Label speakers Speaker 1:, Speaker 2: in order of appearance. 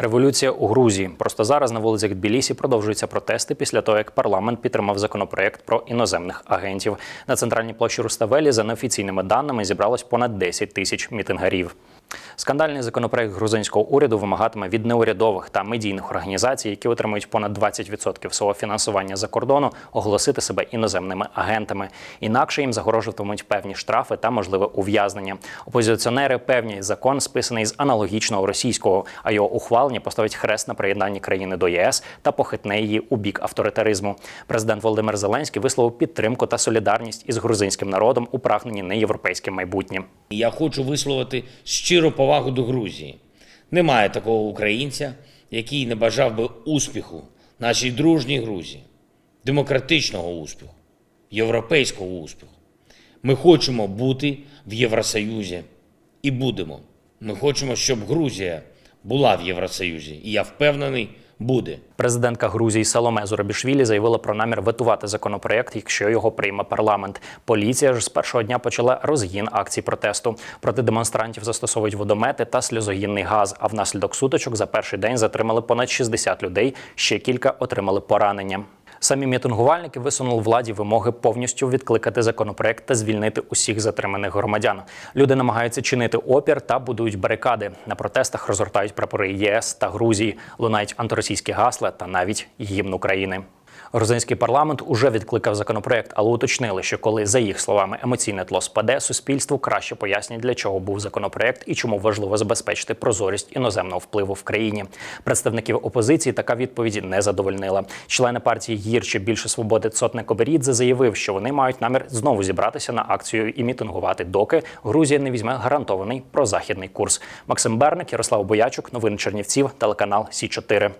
Speaker 1: Революція у Грузії. Просто зараз на вулицях Тбілісі продовжуються протести після того, як парламент підтримав законопроект про іноземних агентів. На центральній площі Руставелі за неофіційними даними зібралось понад 10 тисяч мітингарів. Скандальний законопроект грузинського уряду вимагатиме від неурядових та медійних організацій, які отримують понад 20% свого фінансування за кордону, оголосити себе іноземними агентами. Інакше їм загрожуватимуть певні штрафи та можливе ув'язнення. Опозиціонери певні закон списаний з аналогічного російського, а його ухвалення поставить хрест на приєднанні країни до ЄС та похитне її у бік авторитаризму. Президент Володимир Зеленський висловив підтримку та солідарність із грузинським народом у прагненні на європейське майбутнє.
Speaker 2: Я хочу висловити щиру повагу до Грузії. Немає такого українця, який не бажав би успіху нашій дружній Грузії, демократичного успіху, європейського успіху. Ми хочемо бути в Євросоюзі і будемо. Ми хочемо, щоб Грузія була в Євросоюзі, і я впевнений, буде.
Speaker 1: Президентка Грузії Саломе Зурабішвілі заявила про намір ветувати законопроект, якщо його прийме парламент. Поліція ж з першого дня почала розгін акцій протесту. Проти демонстрантів застосовують водомети та сльозогінний газ. А внаслідок суточок за перший день затримали понад 60 людей. Ще кілька отримали поранення. Самі мітингувальники висунули владі вимоги повністю відкликати законопроект та звільнити усіх затриманих громадян. Люди намагаються чинити опір та будують барикади. На протестах розгортають прапори ЄС та Грузії, лунають антиросійські гасла та навіть гімн України. Грузинський парламент уже відкликав законопроект, але уточнили, що коли за їх словами емоційне тло спаде, суспільству краще пояснять, для чого був законопроект і чому важливо забезпечити прозорість іноземного впливу в країні. Представників опозиції така відповідь не задовольнила. Члени партії гірче більше свободи Цотник Оберідзе заявив, що вони мають намір знову зібратися на акцію і мітингувати, доки Грузія не візьме гарантований прозахідний курс. Максим Берник, Ярослав Боячук, новини Чернівців, телеканал Сі 4